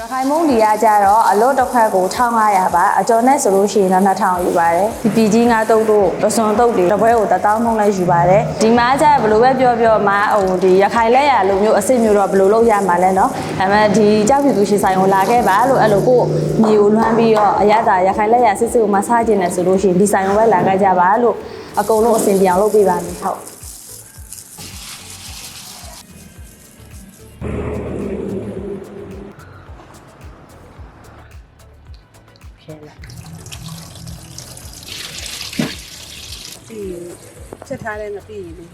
ရခိုင်မုံဒီကကြတော့အလို့တစ်ခွက်ကို1500ပါအကျော်နဲ့ဆိုလို့ရှိရင်တော့2000ယူပါတယ်ဒီပြည်ကြီးငါးတုပ်တို့ပစွန်တုပ်တွေတစ်ပွဲကို1000မုံလဲယူပါတယ်ဒီမှာကြဘယ်လိုပဲပြောပြောမှာဟိုဒီရခိုင်လက်ရလိုမျိုးအစ်စ်မျိုးတော့ဘယ်လိုလုပ်ရမှာလဲเนาะဒါပေမဲ့ဒီကြောက်ဖြူသူရှိဆိုင်ကိုလာခဲ့ပါလို့အဲ့လိုကိုမြေကိုလွှမ်းပြီးတော့အရသာရခိုင်လက်ရစစ်စစ်ကိုမဆားကျင်တယ်ဆိုလို့ရှိရင်ဒီဆိုင်ကိုပဲလာခဲ့ကြပါလို့အကုန်လုံးအဆင်ပြေအောင်လုပ်ပေးပါမယ်ဟုတ် ဖြဲလိုက်ပြီးချက်ထားတဲ့မပြီးရင်လေ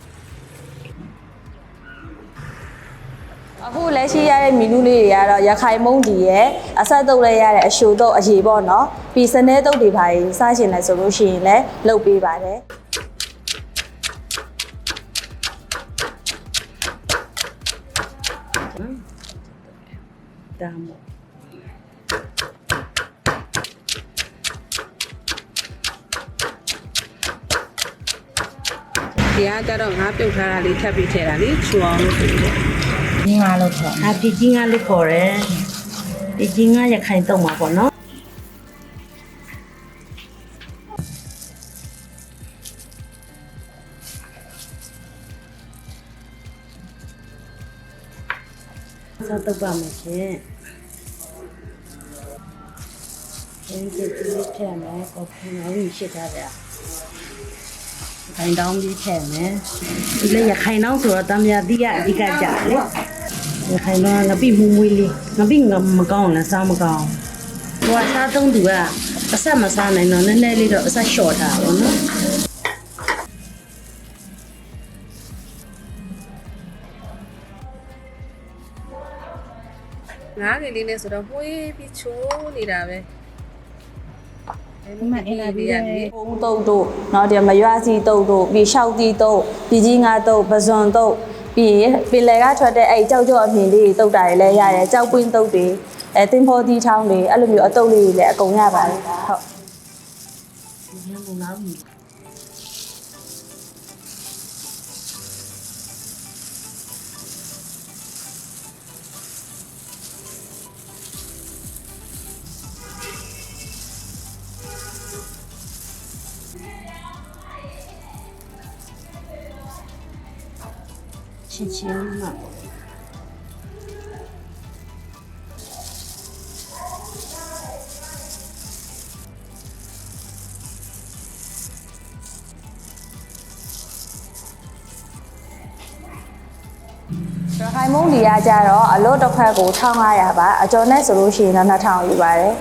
အခုလက်ရှိရတဲ့မီနူးလေးတွေကတော့ရခိုင်မုံဒီရဲ့အဆက်တုပ်လဲရတဲ့အရှိုတုပ်အရေပေါ့နော်ပြီးစနေတုပ်တွေပါရင်စားရှင်လဲဆိုလို့ရှိရင်လည်းလုပ်ပေးပါတယ်ဒါမို့ ဒီကကြတော့ငါပြုတ်ထားတာလေးထပ်ပြီးထည့်တာလေချူအောင်လို့ဆိုပြီးတော့ဒီငါလို့ခေါ်အာဒီကြီးငါလေးခေါ်တယ်ဒီကြီးငါရခိုင်တော့မှာပေါ့နော်စားတော့ပါမယ်ရှင်ဒီဒီလေးထည့်မယ်ကော်ဖီနော်ဝင်ရှိထားတယ် ခိုင်တောင်းလေးထည့်မယ်ဒီလေရခိုင်တောင်းဆိုတော့တမ်းမြသီးကအဓိကကြတယ်လေရခိုင်တော့ငပိမူမွေးလေးငပိငမကောင်းလားစားမကောင်းဟိုကစားသုံးသူကအဆက်မစားနိုင်တော့နည်းနည်းလေးတော့အဆက်လျှော့ထားပါတော့နော်ငါးကလေးနဲ့ဆိုတော့မှုေးပြီးချိုးနေတာပဲ ဒီမှာအင်လာပြီးတယ် ပုံတုပ်တို့เนาะဒီမရွာစီတုပ်တို့ပြီးလျှောက်တီတုပ်ပြီးကြီးငါတုပ်ပဇွန်တုပ်ပြီးရင်ပင်လယ်ကထွက်တဲ့အဲ့ကြောက်ကြောက်အမြင်လေးတွေတုပ်တာတွေလည်းရတယ်ကြောက်ပွင့်တုပ်တွေအဲတင်ဖော်တီထောင်းတွေအဲ့လိုမျိုးအတုပ်လေးတွေလည်းအကုန်ရပါတယ်ဟုတ် ဒီမှာငါ့ဘူးချင်းချင်းမှာရခိုင်မုံဒီကကြတော့အလို့တစ်ခွက်ကို1500ပါအကျော်နဲ့ဆိုလို့ရှိရင်တော့2000ယူပါတယ်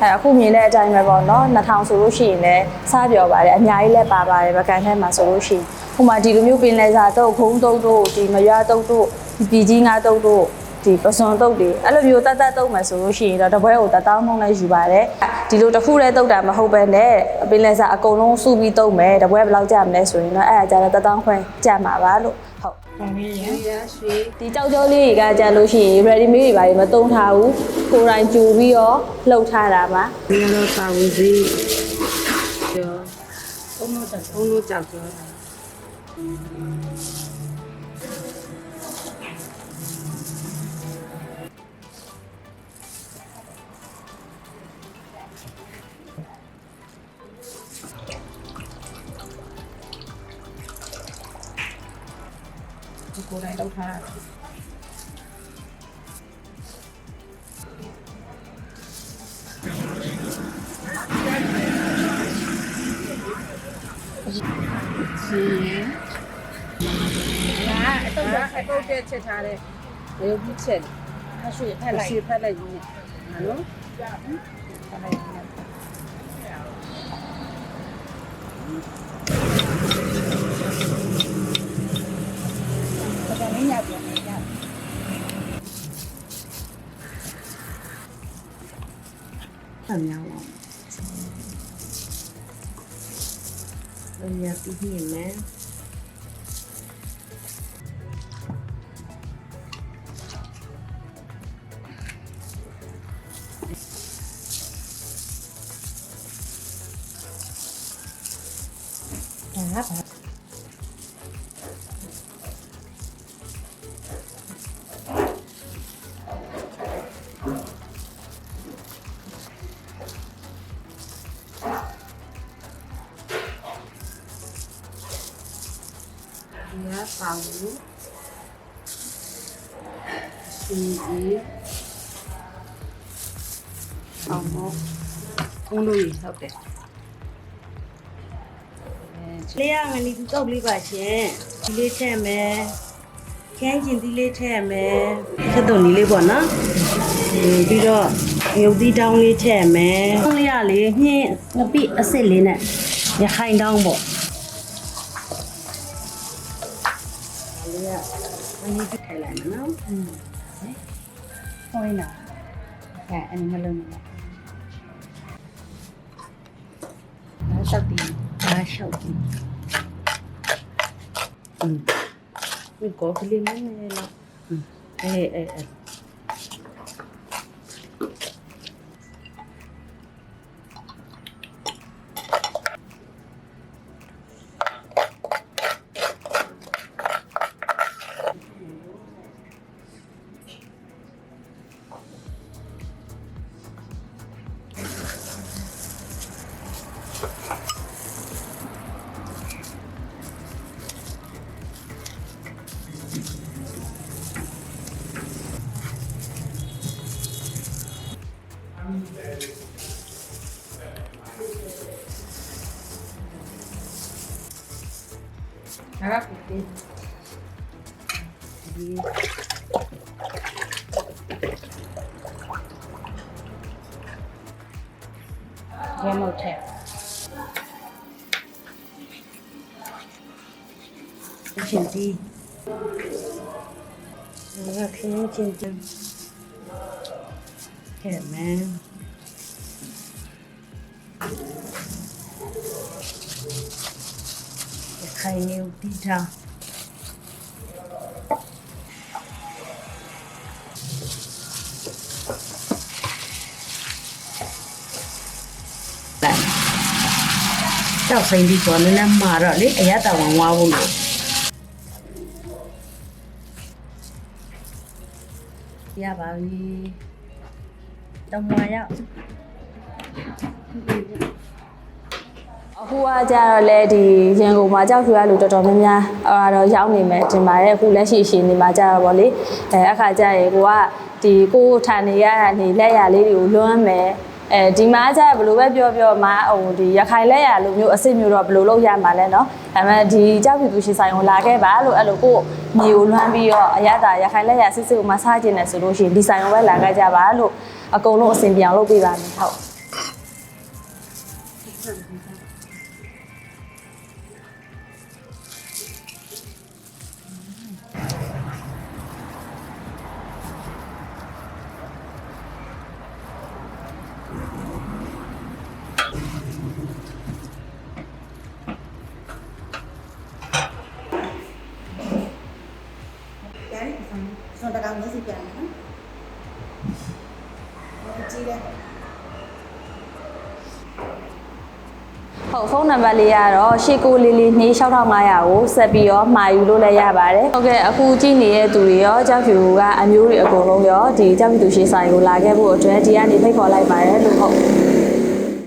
အဲအခုမြင်တဲ့အတိုင်းပဲပေါ့နော်2000ဆိုလို့ရှိရင်လည်းစားပြောပါတယ်အများကြီးလည်းပါပါတယ်ပကံထဲမှာဆိုလို့ရှိရင် ဟိုမှာဒီလိုမျိုးပင်လယ်စာတုပ်ခုံးတုပ်တို့ဒီမရွာတုပ်တို့ဒီပြည်ကြီးငါတုပ်တို့ဒီပစွန်တုပ်တွေအဲ့လိုမျိုးတတ်တတ်တုပ်မယ်ဆိုလို့ရှိရင်တော့တစ်ပွဲကို1000မုံလည်းယူပါတယ်ဒီလိုတစ်ခုလည်းတုပ်တာမဟုတ်ပဲနဲ့ပင်လယ်စာအကုန်လုံးစုပြီးတုပ်မယ်တစ်ပွဲဘယ်လောက်ကြမလဲဆိုရင်တော့အဲ့ဒါကြတော့1000ခွဲကြမှာပါလို့ဟုတ်ပါနေရဒီရရွှေဒီကြောက်ကြောလေးတွေကကြာလို့ရှိရင် ready made တွေပါမသုံးထားဘူးကိုယ်တိုင်ကြူပြီးတော့လှုပ်ထားတာပါဒီကတော့ပါဝင်စီကျော်အုံးတော့တက်ဘုံတို့ကြောက်ကျော်ကိုယ်တိုင်လောက်ထားတာရှင်လာအတော့အတော့တဲ့ချက် ထားတဲ့ရုပ်ကြီးချက်အဆွေဖက် လိုက်ရှေ့ဖက်လိုက်ကြီးဟာနော်ဖက်လိုက်ကြီးဒါမင်းရပြန်ရအမြောင်းအောင်ဘယ်ရပြီးနေမယ်ဒါက lát này. dia tahu suji tahu ului oke okay. လို့ရဟုတ်တယ်လေးရငနီကူကောက်လေးပါရှင်ဒီလေးထည့်မယ်ခင်းကျင်ဒီလေးထည့်မယ်ဆက်သွန်ဒီလေးပေါ့နော်ပြီးတော့ရုပ်သီးတောင်းလေးထည့်မယ်တောင်းလေးရလေညှင်းငပိအစ်စ်လေးနဲ့ရခိုင်တောင်းပေါ့လေးရအနည်းထိုင်လိုက်မယ်နော်ဟိုင်းလားအဲအဲ့ဒီမလုံးနဲ့ဒါစောက်တီဒါရှောက်ကြည့် sau ừ. mình có cái liên nó này lọc ừ. ê, ê, ê. ဒါကပူတေးဒီရမုတ်ထဲ ချင်းတီငါခင်းချင်းတီကဲမန်ခိုင်နေတီတာလိုက်ကြောက်စိမ့်ပြီးတော့နည်းနည်းမှာတော့လေအရတာဝင်ဝါဘူးလို့ရပါပြီတော့မရောက် အခုကကြတော့လေဒီရန်ကုန်မှာကြောက်ဖြူရလူတော်တော်များများအဲ့တော့ရောက်နေမယ်တင်ပါတယ်အခုလက်ရှိရှင်နေမှာကြတော့ဗောလေအဲအခါကျရင်ကိုကဒီကိုထန်နေရတာနေလက်ရလေးတွေကိုလွှမ်းမယ်အဲဒီမှာကျဘယ်လိုပဲပြောပြောမှာဟိုဒီရခိုင်လက်ရလိုမျိုးအစ်စ်မျိုးတော့ဘယ်လိုလုပ်ရမှာလဲเนาะဒါပေမဲ့ဒီကြောက်ဖြူသူရှင်ဆိုင်ကိုလာခဲ့ပါလို့အဲ့လိုကိုမြေကိုလွှမ်းပြီးတော့အရသာရခိုင်လက်ရစစ်စစ်ကိုမဆားကျင်တယ်ဆိုလို့ရှိရင်ဒီဆိုင်ကိုပဲလာခဲ့ကြပါလို့အကုန်လုံးအဆင်ပြေအောင်လုပ်ပေးပါမယ်ဟုတ် စွန်တကောင်မျက်စိပြန်နော်ကြည့်တယ်ဟုတ်ဖုန်းနံပါတ်လေးကတော့89လေးလေးနှီး6500ကိုဆက်ပြီးတော့မှာယူလို့လည်းရပါတယ်ဟုတ်ကဲ့အခုကြည့်နေတဲ့သူတွေရောကြောက်ဖြူကအမျိုးတွေအကုန်လုံးရောဒီကြောက်ဖြူသူရှေ့ဆိုင်ကိုလာခဲ့ဖို့အတွက်ဒီကနေဖိတ်ခေါ်လိုက်ပါတယ်လို့ဟုတ်